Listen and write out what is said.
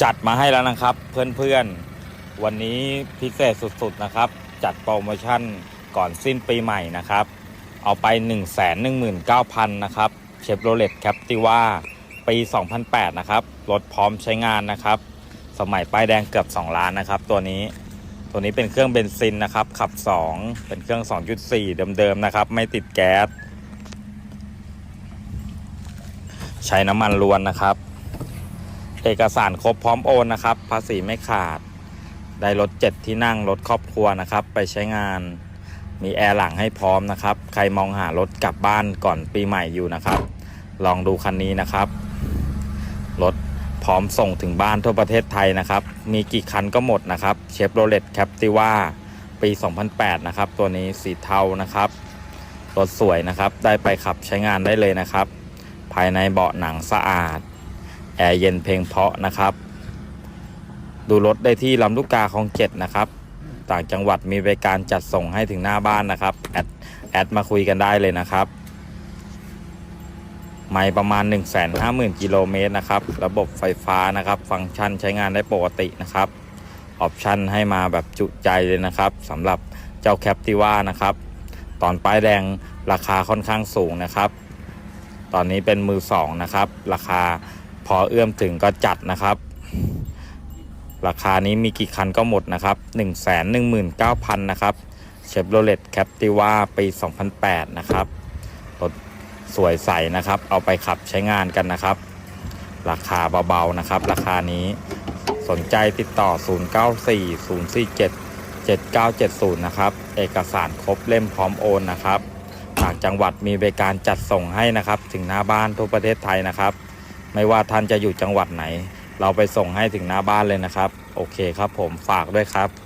จัดมาให้แล้วนะครับเพื่อนๆ วันนี้พิเศษสุดๆนะครับ จัดโปรโมชั่นก่อนสิ้นปีใหม่นะครับ เอาไป 1 1 9 0 0 0 นะครับเชฟโรเลตแคปติว่าปี 2008 นะครับรถพร้อมใช้งานนะครับ สมัยป้ายแดงเกือบ 2 ล้านนะครับ ตัวนี้ตัวนี้เป็นเครื่องเบนซินนะครับ ขับ 2 เป็นเครื่อง 2.4 เดิมๆนะครับ ไม่ติดแก๊สใช้น้ำมันล้วนนะครับ เอกสารครบพร้อมโอนนะครับ ภาษีไม่ขาด ได้รถเจ็ดที่นั่งรถครอบครัวนะครับ ไปใช้งาน มีแอร์หลังให้พร้อมนะครับ ใครมองหารถกลับบ้านก่อนปีใหม่อยู่นะครับ ลองดูคันนี้นะครับ รถพร้อมส่งถึงบ้านทั่วประเทศไทยนะครับ มีกี่คันก็หมดนะครับ เชฟโรเลตแคปติว่าปี 2008 นะครับ ตัวนี้สีเทานะครับ รถสวยนะครับ ได้ไปขับใช้งานได้เลยนะครับ ภายในเบาะหนังสะอาด แอร์เย็นเพลงเพาะนะครับ ดูรถได้ที่ลำลูกกาของเจ็ดนะครับ ต่างจังหวัดมีบริการจัดส่งให้ถึงหน้าบ้านนะครับ แอดแอดมาคุยกันได้เลยนะครับ ไม่ประมาณ 1 5 0 0 0 0กิโลเมตรนะครับ ระบบไฟฟ้านะครับ ฟังก์ชันใช้งานได้ปกตินะครับ ออปชันให้มาแบบจุใจเลยนะครับสำหรับเจ้าแคปติว่านะครับ ตอนป้ายแดงราคาค่อนข้างสูงนะครับ ตอนนี้เป็นมือสองนะครับ ราคา พอเอื้อมถึงก็จัดนะครับ ราคานี้มีกี่คันก็หมดนะครับ 1 1 9 0 0 0 นะครับเชฟโรเลตแคปติว่าปี 2008 นะครับรถสวยใสนะครับ เอาไปขับใช้งานกันนะครับ ราคาเบาๆนะครับ ราคานี้สนใจติดต่อ 094047 7970 นะครับ เอกสารครบเล่มพร้อมโอนนะครับ ต่างจังหวัดมีบริการจัดส่งให้นะครับ ถึงหน้าบ้านทั่วประเทศไทยนะครับ ไม่ว่าท่านจะอยู่จังหวัดไหน เราไปส่งให้ถึงหน้าบ้านเลยนะครับ โอเคครับผมฝากด้วยครับ